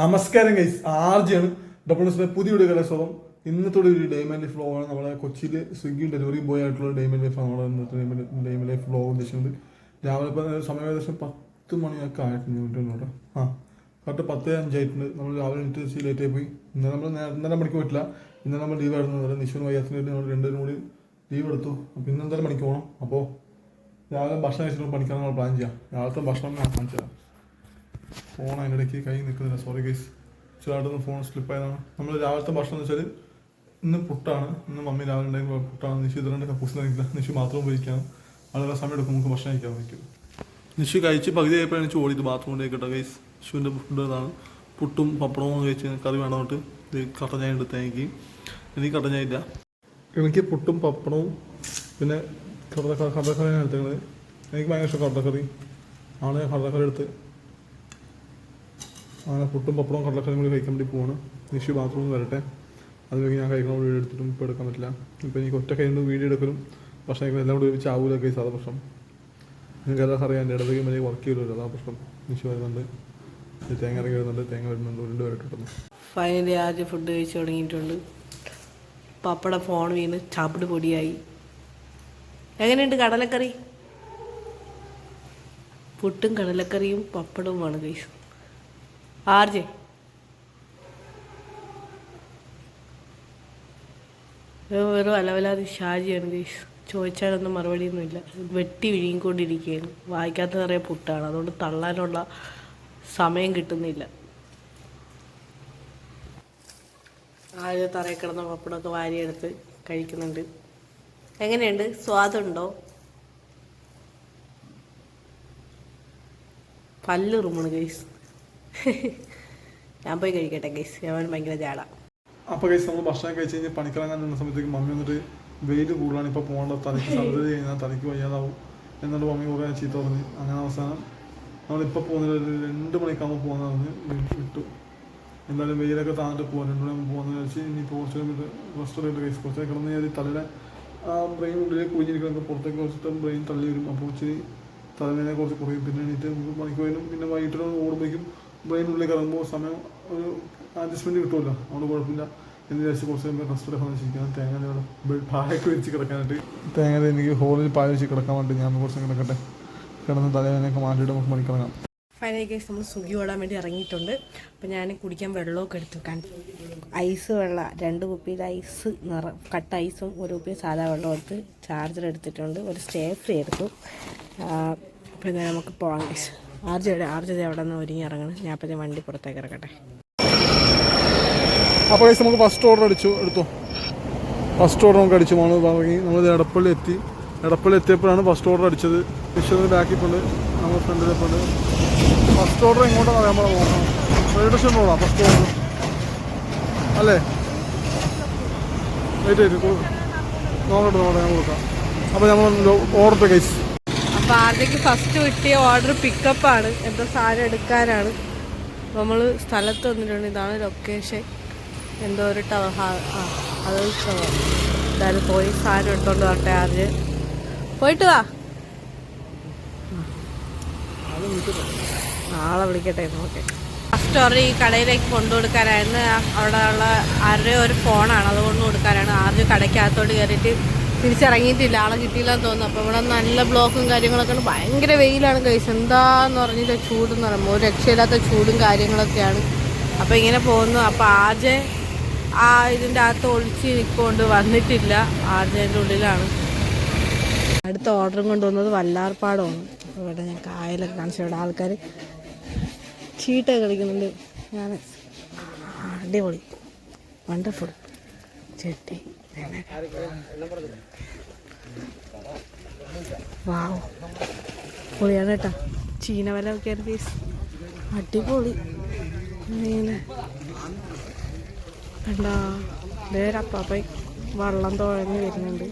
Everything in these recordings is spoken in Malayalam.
നമസ്കാരം ഗൈസ് ആർജിയാണ്. ഡബിൾ എസ് പുതിയ വീഡിയോ കലാസ്വാദം ഇന്നത്തെ ഒരു ഡേമൻ ലൈഫ് ആണ്. നമ്മുടെ കൊച്ചിയിൽ സ്വിഗ്ഗി ഡെലിവറി ബോയ് ആയിട്ടുള്ള ഡേമൻ ലൈഫ് നമ്മുടെ ഇന്നത്തെ ഡേമൻ ലൈഫ് വ്ലോഗ് ഉദ്ദേശിക്കുന്നത്. രാവിലെ ഇപ്പം സമയം ഏകദേശം പത്ത് മണിയൊക്കെ ആയിട്ടുണ്ട് കേട്ടോ. ആ കറക്റ്റ് പത്ത് അഞ്ചായിട്ടുണ്ട് നമ്മൾ രാവിലെ എണീറ്റ് ആയി പോയി. ഇന്ന് നമ്മൾ ഇന്നലെ മണിക്ക് പറ്റില്ല ഇന്നലെ നമ്മൾ ലീവ് ആയിരുന്നു. അതായത് വയ്യാത്തിന് വേണ്ടി നമ്മൾ രണ്ടുപേരും കൂടി ലീവ് എടുത്തു. അപ്പോൾ ഇന്ന് എന്തായാലും മണിക്ക് പോകണം. അപ്പോൾ രാവിലെ ഭക്ഷണം കഴിച്ചിട്ട് പണിക്കാൻ നമ്മൾ പ്ലാൻ ചെയ്യാം രാവിലത്തെ ഭക്ഷണം ഞാൻ പ്ലാൻ തരാം ഫോൺ അതിന്റെ ഇടയ്ക്ക് കൈ നിൽക്കുന്നില്ല. സോറി ഗൈസ് ചെറുതായിട്ടൊന്ന് ഫോൺ സ്ലിപ്പ് ആയതാണ്. നമ്മൾ രാവിലത്തെ ഭക്ഷണം എന്ന് വെച്ചാൽ ഇന്ന് പുട്ടാണ്. ഇന്ന് മമ്മി രാവിലെ ഉണ്ടെങ്കിൽ പുട്ടാണ്. നിഷു ഇതിലുണ്ട് കക്കൂസ് നിൽക്കില്ല നിഷു മാത്രം ഉപയോഗിക്കാം വളരെ സമയം എടുക്കും. നമുക്ക് ഭക്ഷണം കഴിക്കാൻ പറ്റും നിഷു കഴിച്ച് പകുതി ആയപ്പോഴാണ് എനിക്ക് ബാത്റൂം ബാത്റൂമിലേക്ക് കേട്ടോ ഗൈസ് നിഷുവിന്റെ ഫുഡ് ഇതാണ്. പുട്ടും പപ്പടവും കഴിച്ച് കറി വേണമെന്നിട്ട് ഇത് കട്ടൻ ചായ എടുത്ത് എനിക്ക് ഇല്ല. എനിക്ക് പുട്ടും പപ്പടവും പിന്നെ കടക്കറിയാണ് എടുത്തേക്കുന്നത് എനിക്ക് ഭയങ്കര ഇഷ്ടം കടലക്കറി. ആണ് ഞാൻ കടലക്കറി എടുത്ത് അങ്ങനെ പുട്ടും പപ്പടവും കടലക്കറിയും കൂടി കഴിക്കാൻ വേണ്ടി പോവാണ്. നിഷു ബാത്റൂമിൽ വരട്ടെ. അത് കഴിഞ്ഞ് ഞാൻ കഴിക്കണം വീഡിയോ എടുത്തിട്ടും ഇപ്പോൾ എടുക്കാൻ പറ്റില്ല. ഇപ്പോൾ എനിക്ക് ഒറ്റ കൈ വീഡിയോ എടുക്കലും പക്ഷേ എല്ലാം കൂടി ഒരുമിച്ച് ആവൂല കേസ് പ്രശ്നം നിങ്ങൾക്ക് എല്ലാം അറിയാം എന്റെ ഇടത്തേക്ക് വലിയ വർക്ക് ചെയ്തില്ല അതാ പ്രശ്നം നിഷു വരുന്നുണ്ട്. തേങ്ങ ഇറങ്ങി വരുന്നുണ്ട്. തേങ്ങ വരുന്നുണ്ട്. ഉരുണ്ട് വരട്ടെ ഫൈനലി ആദ്യം ഫുഡ് കഴിച്ച് തുടങ്ങിയിട്ടുണ്ട്. പപ്പട ഫോൺ വീണ് ചാപ്പിട് പൊടിയായി. എങ്ങനെയുണ്ട് കടലക്കറി? പുട്ടും കടലക്കറിയും പപ്പടവുമാണ് കഴിച്ചു ആർജെ വെറും അലവലാതി ഷാജിയാണ് ഗൈസ് ചോദിച്ചാലൊന്നും മറുപടിയൊന്നുമില്ല. വെട്ടി വിഴുങ്ങിക്കൊണ്ടിരിക്കുകയാണ്. വായിക്കാത്ത നിറയെ പുട്ടാണ്. അതുകൊണ്ട് തള്ളാനുള്ള സമയം കിട്ടുന്നില്ല. ആദ്യം തറയിൽ കിടന്ന പപ്പടമൊക്കെ വാരിയെടുത്ത് കഴിക്കുന്നുണ്ട്. എങ്ങനെയുണ്ട്? സ്വാദുണ്ടോ? പല്ല് റുമാണ് ഗൈസ് ഞാൻ പോയി കഴിക്കട്ടെ ഗൈസ് ഞാൻ ഭയങ്കര ജാട അപ്പോൾ ഗൈസ് നമ്മൾ ഭക്ഷണം കഴിച്ച് കഴിഞ്ഞ് പണിക്കിറങ്ങാൻ നിന്ന സമയത്തേക്ക് മമ്മി വന്നിട്ട് വെയിൽ കൂടുതലാണ് ഇപ്പോൾ പോകേണ്ട തലയ്ക്ക് സർജറി കഴിഞ്ഞാൽ തലയ്ക്ക് വയ്യാതാവും എന്നിട്ട് മമ്മി കുറേ ചീത്ത പറഞ്ഞ് അങ്ങനെ അവസാനം നമ്മളിപ്പോൾ പോകുന്നില്ല ഒരു രണ്ട് മണിക്കാകുമ്പോൾ പോകുന്ന പറഞ്ഞ് വിട്ടു. എന്തായാലും വെയിലൊക്കെ താന്നിട്ട് പോകാൻ രണ്ടു മണി പോകുന്നത് വെച്ച് ഇനിയിപ്പോൾ കുറച്ച് കഴിഞ്ഞിട്ട് റെസ്റ്റ് എടുത്ത് കഴിച്ച് കുറച്ച് കിടന്ന് ഞാൻ തലയുടെ ആ ബ്രെയിൻ ഉള്ളിലേക്ക് കുഞ്ഞിരിക്കുന്നത് പുറത്തേക്ക് കുറച്ചിട്ട് ബ്രെയിൻ തള്ളി വരും അപ്പോൾ ഇച്ചിരി തലവേദന കുറച്ച് കുറയും. പിന്നെ എണീറ്റ് നമുക്ക് പണിക്കുപോയാലും പിന്നെ വൈകിട്ട് ഓടുമ്പോഴേക്കും ബ്രെയിൻ ഉള്ളിൽ കിടക്കുമ്പോൾ സമയം ഒരു അഡ്ജസ്റ്റ്മെന്റ് കിട്ടുമല്ലോ. അതുകൊണ്ട് കുഴപ്പമില്ല. എന്ന് വിചാരിച്ച് കുറച്ച് കഴിയുമ്പോൾ റെസ്റ്റ് എടുക്കാൻ വെച്ചിരിക്കണം തേങ്ങ പായൊക്കെ വെച്ച് കിടക്കാനായിട്ട്. തേങ്ങ എനിക്ക് ഹോളിൽ പായ വെച്ച് കിടക്കാൻ വേണ്ടി ഞാൻ കുറച്ച് കിടക്കട്ടെ. കിടന്ന് തലേനൊക്കെ മാറ്റിയിട്ട് നമുക്ക് മണിക്കിറങ്ങാം ഫൈനലി കേസ് നമ്മൾ സുഖി ഓടാൻ വേണ്ടി ഇറങ്ങിയിട്ടുണ്ട്. അപ്പം ഞാൻ കുടിക്കാൻ വെള്ളമൊക്കെ എടുത്തു. വെക്കാൻ ഐസ് വെള്ളം രണ്ട് കുപ്പിയിൽ ഐസ് നിറ കട്ട ഐസും ഒരു കുപ്പി സാധാ വെള്ളം എടുത്ത് ചാർജർ എടുത്തിട്ടുണ്ട്. ഒരു സ്റ്റേ ഫ്രീ എടുത്തു. പിന്നെ നമുക്ക് പോകാം കേസ് ആർജയുടെ ആർജത അവിടെ നിന്ന് ഒരുങ്ങി ഇറങ്ങണം. ഞാൻ അപ്പം വണ്ടി പുറത്തേക്ക് ഇറക്കട്ടെ. അപ്പോൾ നമുക്ക് ഫസ്റ്റ് ഓർഡർ അടിച്ചു. എടുത്തു. ഫസ്റ്റ് ഓർഡർ നമുക്ക് അടിച്ചു. നമ്മൾ ഇറങ്ങി നമ്മൾ എടപ്പള്ളി എത്തി. എടപ്പള്ളി എത്തിയപ്പോഴാണ് ഫസ്റ്റ് ഓർഡർ അടിച്ചത്. വിശ്വസിന് ബാക്കിപ്പോണ്ട് നമ്മൾ ഫ്രണ്ടിലെ പോണ്ട് ഫസ്റ്റ് ഓർഡർ എങ്ങോട്ടാണ് അറിയാൻ നമ്മൾ നോക്കണം റെയിൽവേ സ്റ്റേഷൻ ഫസ്റ്റ് ഓർഡർ അല്ലേ? വെയിറ്റ് ചെയ്ത് നോക്കട്ടെ നോക്കട്ടെ. ഞാൻ കൊടുക്കാം. അപ്പോൾ നമ്മൾ ഓർഡർ ഗൈസ് അപ്പോൾ ഫസ്റ്റ് കിട്ടിയ ഓർഡർ പിക്കപ്പാണ് എന്തോ സാധനം എടുക്കാനാണ്. നമ്മൾ സ്ഥലത്ത് വന്നിട്ടുണ്ട്. ഇതാണ് ലൊക്കേഷൻ എന്തോ ഒരു ടവർ ആ അത് എന്തായാലും പോയി സാധനം എടുത്തോണ്ട് വരട്ടെ ആദ്യം. പോയിട്ട് വാ. നാളെ വിളിക്കട്ടെ ഓക്കെ ഫസ്റ്റ് ഓർഡർ ഈ കടയിലേക്ക് കൊണ്ടു കൊടുക്കാനായിരുന്നു അവിടെ ഉള്ള ആരുടെ ഒരു ഫോണാണ് അതുകൊണ്ട് കൊടുക്കാനാണ്. ആദ്യം കടയ്ക്കകത്തോട്ട് കയറിയിട്ട് തിരിച്ചിറങ്ങിയിട്ടില്ല. ആളെ കിട്ടിയില്ലെന്ന് തോന്നുന്നു. അപ്പോൾ ഇവിടെ നല്ല ബ്ലോക്കും കാര്യങ്ങളൊക്കെ ഉണ്ട്. ഭയങ്കര വെയിലാണ് കഴിച്ച് എന്താന്ന് പറഞ്ഞിട്ട് ചൂടെന്ന് പറയുമ്പോൾ ഒരു രക്ഷയില്ലാത്ത ചൂടും കാര്യങ്ങളൊക്കെയാണ്. അപ്പോൾ ഇങ്ങനെ പോകുന്നു. അപ്പോൾ ആജെ ആ ഇതിന്റെ അകത്ത് ഒളിച്ച് നിൽക്കൊണ്ട് വന്നിട്ടില്ല. ആജേന്റെ ഉള്ളിലാണ്. അടുത്ത ഓർഡറും കൊണ്ടുവന്നത് വല്ലാർപ്പാടമാണ് ഇവിടെ ഞാൻ കായലൊക്കെ കാണിച്ചു ഇവിടെ ആൾക്കാർ ചീട്ടൊക്കെ കളിക്കുന്നുണ്ട്. ഞാൻ അടിപൊളി. വണ്ടർഫുൾ ചെട്ടി. പൊളിയാണ് കേട്ടോ. ചീന വില ഒക്കെ പീസ് അടിപൊളി. എന്താ കണ്ടാ നേരപ്പാപ്പ വള്ളം തുഴഞ്ഞ് വരുന്നുണ്ട്.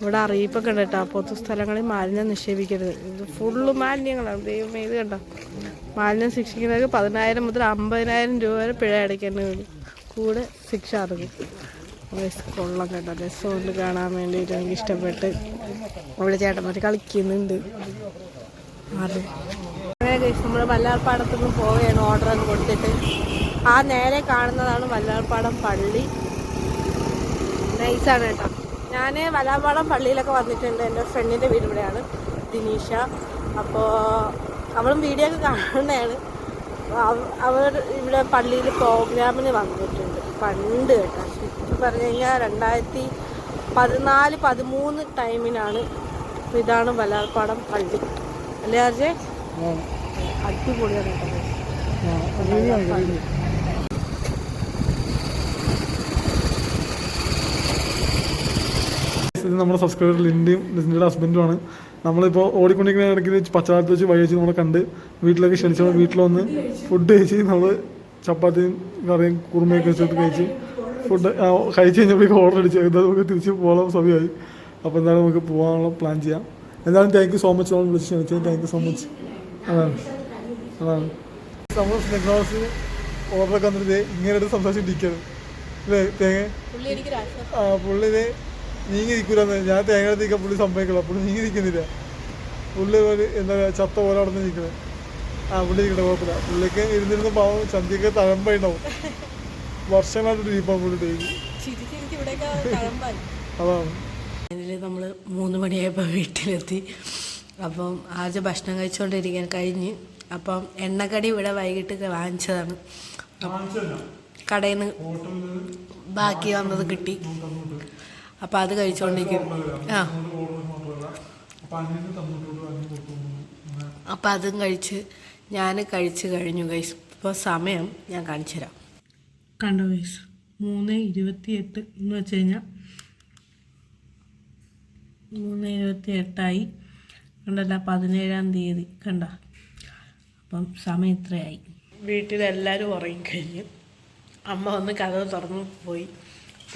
ഇവിടെ അറിയിപ്പൊക്കെ ഉണ്ട് കേട്ടോ. പൊതു സ്ഥലങ്ങളിൽ മാലിന്യം നിക്ഷേപിക്കരുത്. ഇത് ഫുള്ള് മാലിന്യങ്ങളാണ്. ദൈവമേ ഇത് കണ്ടോ? മാലിന്യം ശിക്ഷിക്കുന്നവർക്ക് പതിനായിരം മുതൽ അമ്പതിനായിരം രൂപ വരെ പിഴ അടയ്ക്കേണ്ടി വരും. കൂടെ ശിക്ഷ അറിയും കൊള്ളം കേട്ടോ. രസമുണ്ട് കാണാൻ വേണ്ടിയിട്ട് എനിക്ക് ഇഷ്ടപ്പെട്ട് അവിടെ ചേട്ടന്മാർ കളിക്കുന്നുണ്ട്. അതെ. നമ്മൾ വല്ലാർപ്പാടത്തു നിന്ന് പോവുകയാണ്. ഓർഡർ ഒന്ന് കൊടുത്തിട്ട്. ആ നേരെ കാണുന്നതാണ് വല്ലാർപ്പാടം പള്ളി. നൈസാണ് കേട്ടോ. ഞാൻ വല്ലാർപ്പാടം പള്ളിയിലൊക്കെ വന്നിട്ടുണ്ട്. എന്റെ ഫ്രണ്ടിന്റെ വീട് ഇവിടെയാണ്. ദിനീഷ. അപ്പോൾ അവളും വീഡിയോ ഒക്കെ കാണുന്നതാണ്. അവ- അവർ ഇവിടെ പള്ളിയിൽ പ്രോഗ്രാമിന് വന്നിട്ടുണ്ട്. പണ്ട് കേട്ടോ. പറഞ്ഞു കഴിഞ്ഞാൽ രണ്ടായിരത്തി പതിനാല് പതിമൂന്ന് ടൈമിനാണ് ഇതാണ് വല്ലാർപ്പാടം പള്ളി. അല്ലേ അർജെ അടിപൊളിയാണ് കേട്ടോ. ഇത് നമ്മുടെ സബ്സ്ക്രൈബർ ലിൻഡിയും ലിൻഡിയുടെ ഹസ്ബൻഡുമാണ് നമ്മളിപ്പോൾ ഓടിക്കൊണ്ടിരിക്കുന്ന ഇടയ്ക്ക് പശ്ചാത്തലത്ത് വെച്ച് വഴി വെച്ച് നമ്മളെ കണ്ട് വീട്ടിലേക്ക് ക്ഷണിച്ചു വീട്ടിൽ വന്ന് ഫുഡ് കഴിച്ച് നമ്മൾ ചപ്പാത്തിയും കറിയും കുറുമയൊക്കെ വെച്ചിട്ട് കഴിച്ച് ഫുഡ് കഴിച്ച് കഴിഞ്ഞപ്പോഴേക്കും ഓർഡർ അടിച്ചു എന്തായാലും നമുക്ക് തിരിച്ച് പോകാൻ സമയമായി. അപ്പോൾ എന്തായാലും നമുക്ക് പോകാനുള്ള പ്ലാൻ ചെയ്യാം. എന്തായാലും താങ്ക് യു സോ മച്ച് നമ്മൾ വിളിച്ച് ക്ഷണിച്ചത് താങ്ക് യു സോ മച്ച് അതാണ്. അതാണ്. നമ്മൾ ടെക്നോളജി ഓർഡറൊക്കെ വന്നിട്ട് ഇങ്ങനെ എടുത്ത് സംസാരിച്ചിട്ടിരിക്കുകയാണ്. അല്ലേ തേങ്ങ? ആ പുള്ളിനെ നീങ്ങി നിൽക്കൂലെന്ന് ഞാൻ തേങ്ങ നിൽക്കാൻ പുള്ളി സംഭവിക്കുള്ളൂ പുള്ളി നീങ്ങി നിൽക്കുന്നില്ല പുള്ളി ഒരു എന്താ പറയുക ചത്ത പോലെ അവിടെ നിന്ന് നിൽക്കുന്നത് ആ പുള്ളി നിൽക്കട്ടെ കുഴപ്പമില്ല. പുള്ളിക്ക് ഇരുന്നിരുന്ന് പാവം ചന്തിക്ക് തഴമ്പുണ്ടാവും വർഷങ്ങളായിട്ട് ദീപം തഴമ്പായി അതാണ്. നമ്മൾ മൂന്ന് മണിയായപ്പോൾ വീട്ടിലെത്തി. അപ്പം ആദ്യം ഭക്ഷണം കഴിച്ചുകൊണ്ടിരിക്കാൻ കഴിഞ്ഞ്. അപ്പം എണ്ണക്കടി ഇവിടെ വൈകിട്ട് വാങ്ങിച്ചതാണ്. കടയിൽ നിന്ന് ബാക്കി വന്നത് കിട്ടി. അപ്പം അത് കഴിച്ചുകൊണ്ടിരിക്കും ആ. അപ്പം അതും കഴിച്ച് ഞാൻ കഴിച്ച് കഴിഞ്ഞു ഗൈസ് ഇപ്പോൾ സമയം ഞാൻ കാണിച്ചു തരാം കണ്ടോ ഗൈസ് മൂന്ന് ഇരുപത്തി എട്ട് എന്ന് വെച്ച് കഴിഞ്ഞാൽ മൂന്ന് ഇരുപത്തി എട്ടായി കണ്ടല്ല പതിനേഴാം തീയതി. കണ്ട? അപ്പം സമയം ഇത്രയായി. വീട്ടിലെല്ലാവരും ഉറങ്ങിക്കഴിഞ്ഞു അമ്മ വന്ന് കഥ തുറന്നു പോയി.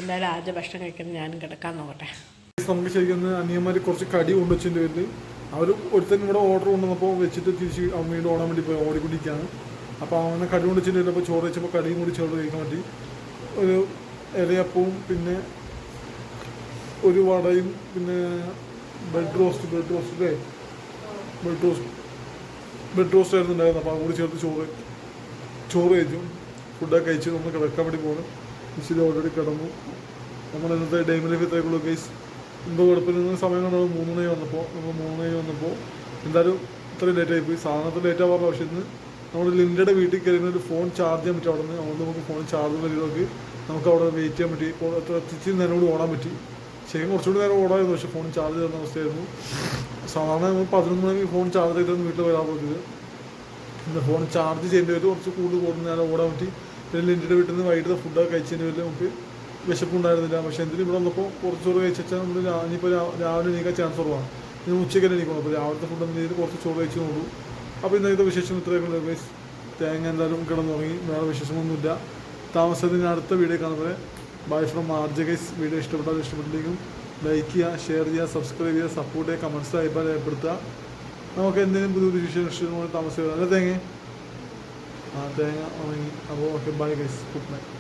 എന്തായാലും ആദ്യ ഭക്ഷണം കഴിക്കുന്നത് ഞാനും കിടക്കാൻ നോക്കട്ടെ. നമുക്ക് ശരിക്കും അനിയന്മാർ കുറച്ച് കടി കൊണ്ടുവച്ചതിന്റെ പേരിൽ അവർ ഒരുത്തൻ ഇവിടെ ഓർഡർ കൊണ്ടുവന്നപ്പോൾ വെച്ചിട്ട് തിരിച്ച് വീണ്ടും ഓടാൻ വേണ്ടി പോയി ഓടിക്കൊണ്ടിരിക്കുകയാണ്. അപ്പോൾ അങ്ങനെ കടി പേരിൽ അപ്പോൾ ചോറ് വെച്ചപ്പോൾ കടിയും കൂടി ചോറ് കഴിക്കാൻ വേണ്ടി ഒരു ഇലയപ്പവും പിന്നെ ഒരു വടയും പിന്നെ bread roast bread roast bread roast bread roast ആയിരുന്നു ഉണ്ടായിരുന്നത് അപ്പോൾ അതുകൂടി ചേർത്ത് ചോറ് ചോറ് കഴിച്ചു. ഫുഡൊക്കെ കഴിച്ച് നമ്മൾ കിടക്കാൻ വേണ്ടി പോകണം ഇച്ചിരി ഓൾറെഡി കിടന്നു. നമ്മൾ ഇന്നത്തെ ഡൈം ലൈഫ് ഇത്രയൊക്കെയുള്ളൂ കേസ് എന്തോ കുഴപ്പമില്ല. സമയം കണ്ടത് മൂന്ന് മണി വന്നപ്പോൾ നമ്മൾ മൂന്ന് മണി വന്നപ്പോൾ എന്തായാലും ഇത്രയും ലേറ്റ് ആയിപ്പോയി സാധനത്തിൽ ലേറ്റ് ആവാറ് പക്ഷേ ഇന്ന് നമ്മൾ ലിൻഡയുടെ വീട്ടിൽ കയറുന്ന ഒരു ഫോൺ ചാർജ് ചെയ്യാൻ പറ്റും. അവിടെ നിന്ന് അവിടെ നമുക്ക് ഫോൺ ചാർജ് വരുന്നവർക്ക് നമുക്ക് അവിടെ വെയിറ്റ് ചെയ്യാൻ പറ്റി. എത്ര നേരം കൂടി ഓടാൻ പറ്റി. ശരിക്കും കുറച്ചുകൂടി നേരം ഓടായിരുന്നു പക്ഷേ ഫോൺ ചാർജ് ചെയ്യുന്ന അവസ്ഥയായിരുന്നു. സാധാരണ നമ്മൾ പതിനൊന്ന് മണിക്ക് ഫോൺ ചാർജ് ചെയ്താണ് വീട്ടിൽ വരാൻ പറ്റിയത് പിന്നെ ഫോൺ ചാർജ് ചെയ്യേണ്ടി വരും. കുറച്ച് കൂടുതൽ കൂടുതൽ നേരം ഓടാൻ പറ്റി. പിന്നെ ലിൻഡിയുടെ വീട്ടിൽ നിന്ന് വൈകിട്ട് ഫുഡൊക്കെ കഴിച്ചതിന്റെ പേരിൽ നമുക്ക് വിശപ്പുണ്ടായിരുന്നില്ല പക്ഷേ എന്തിനും ഇവിടെ വന്നപ്പോൾ കുറച്ച് ചോറ് കഴിച്ചാൽ നമ്മൾ ഇനിയിപ്പോൾ രാവിലെ എണീക്കാൻ ചാൻസ് കുറവാണ്. ഇനി ഉച്ചയ്ക്ക് തന്നെ എണീക്കണം. അപ്പോൾ രാവിലത്തെ ഫുഡ് എന്ത് ചെയ്ത് കുറച്ച് ചോറ് കഴിച്ച് നോക്കൂ. അപ്പോൾ ഇന്നത്തെ വിശേഷം ഇത്രയൊക്കെ ഗൈസ് തേങ്ങ എന്തായാലും കിടന്നുറങ്ങി വേറെ വിശേഷമൊന്നുമില്ല. താമസത്തിന് അടുത്ത വീഡിയോ കാണുമ്പോൾ ബൈ ഫ്രം ആർജ ഗൈസ് വീഡിയോ ഇഷ്ടപ്പെട്ടാൽ ഇഷ്ടപ്പെട്ടില്ലെങ്കിലും ലൈക്ക് ചെയ്യുക ഷെയർ ചെയ്യുക സബ്സ്ക്രൈബ് ചെയ്യുക സപ്പോർട്ട് ചെയ്യുക കമൻസ് അഭിപ്രായം രേഖപ്പെടുത്തുക. നമുക്ക് എന്തെങ്കിലും പുതിയ പുതിയ ഇഷ്ടം താമസിക്കുക അല്ല തേങ്ങ? ആ തേങ്ങ ഉണങ്ങി. അപ്പോൾ okay bye guys good night